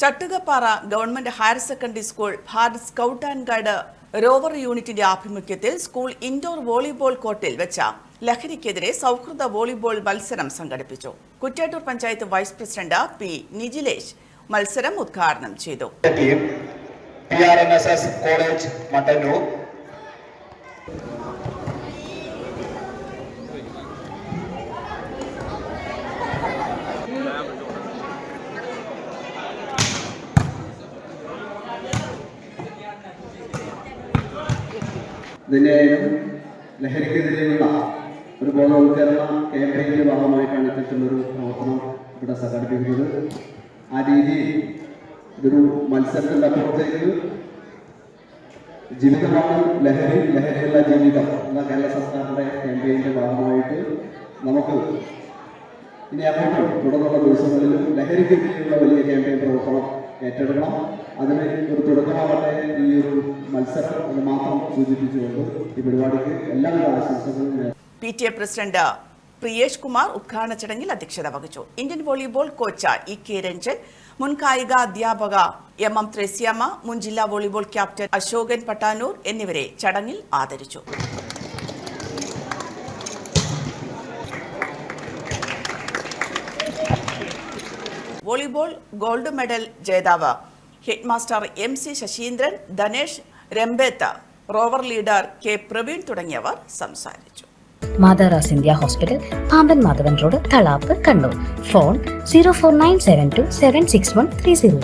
Chattukappara government higher secondary school Bharat scout and guide rover യൂണിറ്റിന്റെ ആഭിമുഖ്യത്തിൽ school indoor volleyball കോർട്ടിൽ വെച്ച ലഹരിക്കെതിരെ സൗഹൃദ വോളിബോൾ മത്സരം സംഘടിപ്പിച്ചു. Kuttiattoor panchayat vice president P Nijilesh മത്സരം ഉദ്ഘാടനം ചെയ്തു. കോളേജ് മട്ടന്നൂർ ഇതിന്റെ ലഹരിക്കെതിരെയുള്ള ഒരു ബോധവൽക്കരണ ക്യാമ്പയിന്റെ ഭാഗമായിട്ടാണ് ഇത്തരത്തിലുള്ളൊരു പ്രവർത്തനം ഇവിടെ സംഘടിപ്പിക്കുന്നത്. ആ രീതിയിൽ ഇതൊരു മത്സരത്തിന്റെ അപ്പുറത്തേക്ക് ജീവിതമാണ് ലഹരി ലഹരിയുള്ള ജീവിതം എന്ന കേരള സർക്കാരിന്റെ ക്യാമ്പയിന്റെ ഭാഗമായിട്ട് നമുക്ക് ഇനി അപ്പോൾ തുടർന്നുള്ള ദിവസങ്ങളിലും ലഹരിക്കെതിരെയുള്ള വലിയ ക്യാമ്പയിൻ പ്രവർത്തനം ഏറ്റെടുക്കണം. അതിന് ഒരു ഒരു മത്സരം എന്ന് മാത്രം സൂചിപ്പിച്ചുകൊണ്ട് ഈ പരിപാടിക്ക് എല്ലാവിധ ആശംസകളും. P T A president Priyesh Kumar ഉദ്ഘാടന ചടങ്ങിൽ അധ്യക്ഷത വഹിച്ചു Indian volleyball coach E K Ranjan മുൻ കായിക അധ്യാപക എം എം ത്രേസ്യാമ്മ മുൻ ജില്ലാ വോളിബോൾ ക്യാപ്റ്റൻ അശോകൻ പട്ടാനൂർ എന്നിവരെ ചടങ്ങിൽ ആദരിച്ചു വോളിബോൾ ഗോൾഡ് മെഡൽ ജേതാവ് headmaster M C Sasheendran Dhanesh Rambeth rover leader K Praveen തുടങ്ങിയവർ സംസാരിച്ചു. Madras India hospital Pamban Madhavan road Thalap Kannur. Phone zero four nine seven two seven six one three zero